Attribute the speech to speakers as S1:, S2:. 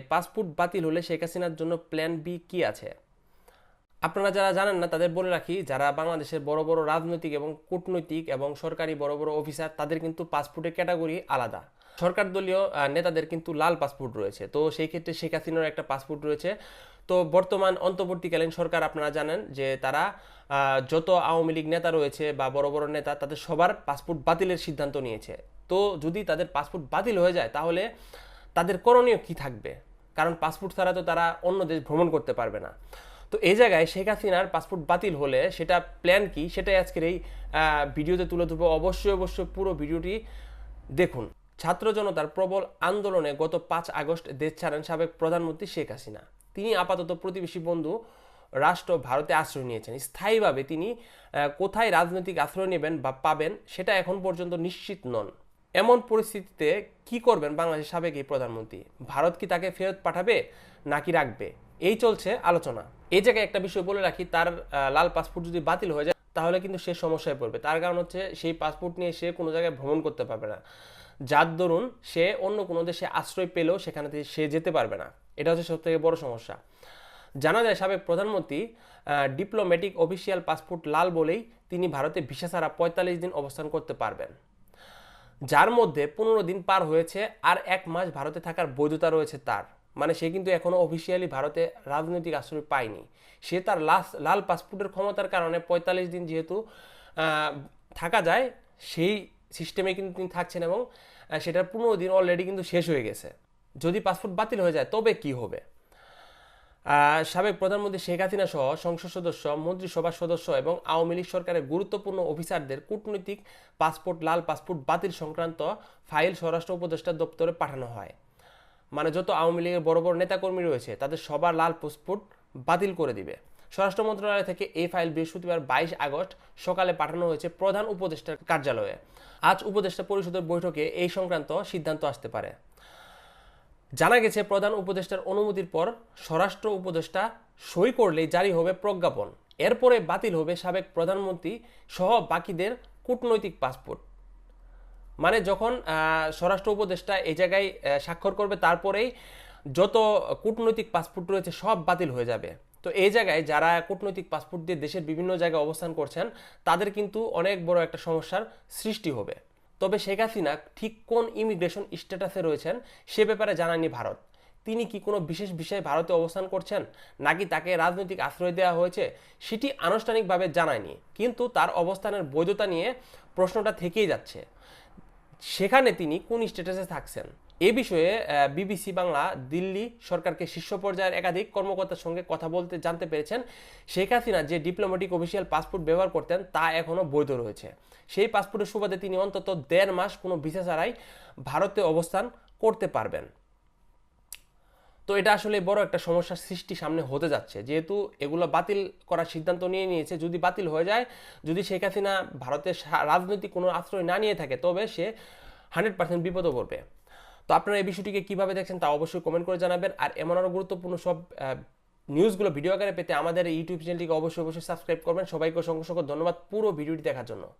S1: Passport বাতিল হলে শেখ হাসিনার জন্য প্ল্যান বি কি আছে? আপনারা যারা জানেন না, তাদের বলে রাখি, যারা বাংলাদেশের বড় বড় রাজনৈতিক এবং কূটনৈতিক এবং সরকারি বড় বড় অফিসার তাদের কিন্তু পাসপোর্টের ক্যাটাগরি আলাদা। সরকার দলীয় নেতাদের কিন্তু লাল পাসপোর্ট রয়েছে। তো সেই ক্ষেত্রে শেখ হাসিনার একটা পাসপোর্ট রয়েছে। তো বর্তমান অন্তর্বর্তীকালীন সরকার, আপনারা জানেন যে তারা যত আওয়ামী লীগ নেতা রয়েছে বা বড় বড় নেতা, তাদের সবার পাসপোর্ট বাতিলের সিদ্ধান্ত নিয়েছে। তো যদি তাদের পাসপোর্ট বাতিল হয়ে যায়, তাহলে তাদের করণীয় কি থাকবে? কারণ পাসপোর্ট ছাড়া তো তারা অন্য দেশ ভ্রমণ করতে পারবে না। তো এই জায়গায় শেখ হাসিনার পাসপোর্ট বাতিল হলে সেটা প্ল্যান কি? সেটাই আজকের এই ভিডিওতে তুলে ধরবো। অবশ্যই অবশ্যই পুরো ভিডিওটি দেখুন। ছাত্র জনতার প্রবল আন্দোলনে গত পাঁচ আগস্ট দেশ ছাড়েন সাবেক প্রধানমন্ত্রী শেখ হাসিনা। তিনি আপাতত প্রতিবেশী বন্ধু, রাষ্ট্র ভারতে আশ্রয় নিয়েছেন। স্থায়ীভাবে তিনি কোথায় রাজনৈতিক আশ্রয় নেবেন বা পাবেন, সেটা এখন পর্যন্ত নিশ্চিত নন। এমন পরিস্থিতিতে কি করবেন বাংলাদেশের সাবেক এই প্রধানমন্ত্রী? ভারত কি তাকে ফেরত পাঠাবে নাকি রাখবে? এই চলছে আলোচনা। এই জায়গায় একটা বিষয় বলে রাখি, তার লাল পাসপোর্ট যদি বাতিল হয়ে যায়, তাহলে কিন্তু সে সমস্যায় পড়বে। তার কারণ হচ্ছে সেই পাসপোর্ট নিয়ে সে কোনো জায়গায় ভ্রমণ করতে পারবে না। যার দরুন সে অন্য কোনো দেশে আশ্রয় পেলেও সেখানে সে যেতে পারবে না। এটা হচ্ছে সব থেকে বড় সমস্যা। জানা যায় সাবেক প্রধানমন্ত্রী ডিপ্লোম্যাটিক অফিসিয়াল পাসপোর্ট লাল বলেই তিনি ভারতে ভিসা ছাড়া পঁয়তাল্লিশ দিন অবস্থান করতে পারবেন। যার মধ্যে পনেরো দিন পার হয়েছে আর এক মাস ভারতে থাকার বৈধতা রয়েছে তার। মানে সে কিন্তু এখনও অফিসিয়ালি ভারতে রাজনৈতিক আশ্রয় পায়নি। সে তার লাস লাল পাসপোর্টের ক্ষমতার কারণে পঁয়তাল্লিশ দিন যেহেতু থাকা যায়, সেই সিস্টেমে কিন্তু তিনি থাকছেন এবং সেটার পনেরো দিন অলরেডি কিন্তু শেষ হয়ে গেছে। যদি পাসপোর্ট বাতিল হয়ে যায়, তবে কি হবে? সাবেক প্রধানমন্ত্রী শেখ হাসিনা সহ সংসদ সদস্য মন্ত্রিসভার সদস্য এবং আওয়ামী লীগ সরকারের গুরুত্বপূর্ণ অফিসারদের কূটনৈতিক পাসপোর্ট, লাল পাসপোর্ট বাতিল সংক্রান্ত ফাইল স্বরাষ্ট্র উপদেষ্টা দপ্তরে পাঠানো হয়। মানে যত আওয়ামী লীগের বড় বড় নেতাকর্মী রয়েছে, তাদের সবার লাল পাসপোর্ট বাতিল করে দিবে। স্বরাষ্ট্র মন্ত্রণালয় থেকে এই ফাইল বৃহস্পতিবার বাইশ আগস্ট সকালে পাঠানো হয়েছে প্রধান উপদেষ্টার কার্যালয়ে। আজ উপদেষ্টা পরিষদের বৈঠকে এই সংক্রান্ত সিদ্ধান্ত আসতে পারে। জানা গেছে, প্রধান উপদেষ্টার অনুমতির পর স্বরাষ্ট্র উপদেষ্টা সই করলেই জারি হবে প্রজ্ঞাপন। এরপরে বাতিল হবে সাবেক প্রধানমন্ত্রী সহ বাকিদের কূটনৈতিক পাসপোর্ট। মানে যখন স্বরাষ্ট্র উপদেষ্টা এই জায়গায় স্বাক্ষর করবে, তারপরেই যত কূটনৈতিক পাসপোর্ট রয়েছে সব বাতিল হয়ে যাবে। তো এই জায়গায় যারা কূটনৈতিক পাসপোর্ট দিয়ে দেশের বিভিন্ন জায়গায় অবস্থান করছেন, তাদের কিন্তু অনেক বড় একটা সমস্যার সৃষ্টি হবে। তবে শেখ হাসিনা ঠিক কোন ইমিগ্রেশন স্ট্যাটাসে রয়েছেন সে ব্যাপারে জানায়নি ভারত। তিনি কি কোনো বিশেষ বিষয়ে ভারতে অবস্থান করছেন নাকি তাকে রাজনৈতিক আশ্রয় দেওয়া হয়েছে সেটি আনুষ্ঠানিকভাবে জানায়নি, কিন্তু তার অবস্থানের বৈধতা নিয়ে প্রশ্নটা থেকেই যাচ্ছে। সেখানে তিনি কোন স্ট্যাটাসে থাকছেন? এ বিষয়ে বিবিসি বাংলা দিল্লি সরকারকে শীর্ষ পর্যায়ের একাধিক কর্মকর্তার সঙ্গে কথা বলতে জানতে পেরেছেন। শেখ হাসিনা যে ডিপ্লোম্যাটিক অফিসিয়াল পাসপোর্ট ব্যবহার করতেন, তা এখনও বৈধ রয়েছে। সেই পাসপোর্টের সুবাদে তিনি অন্তত দেড় মাস কোনো ভিসা ছাড়াই ভারতে অবস্থান করতে পারবেন। তো এটা আসলে বড় একটা সমস্যার সৃষ্টি সামনে হতে যাচ্ছে। যেহেতু এগুলো বাতিল করার সিদ্ধান্ত নিয়ে নিয়েছে, যদি বাতিল হয়ে যায়, যদি শেখ হাসিনা ভারতের রাজনৈতিক কোনো আশ্রয় না নিয়ে থাকে, তবে সে হান্ড্রেড পার্সেন্ট বিপদে পড়বে। তো আপনারা এই বিষয়টিকে কীভাবে দেখছেন তা অবশ্যই কমেন্ট করে জানাবেন। আর এমন আরও গুরুত্বপূর্ণ সব নিউজগুলো ভিডিও আকারে পেতে আমাদের ইউটিউব চ্যানেলটিকে অবশ্যই অবশ্যই সাবস্ক্রাইব করবেন। সবাইকে অসংখ্য ধন্যবাদ পুরো ভিডিওটি দেখার জন্য।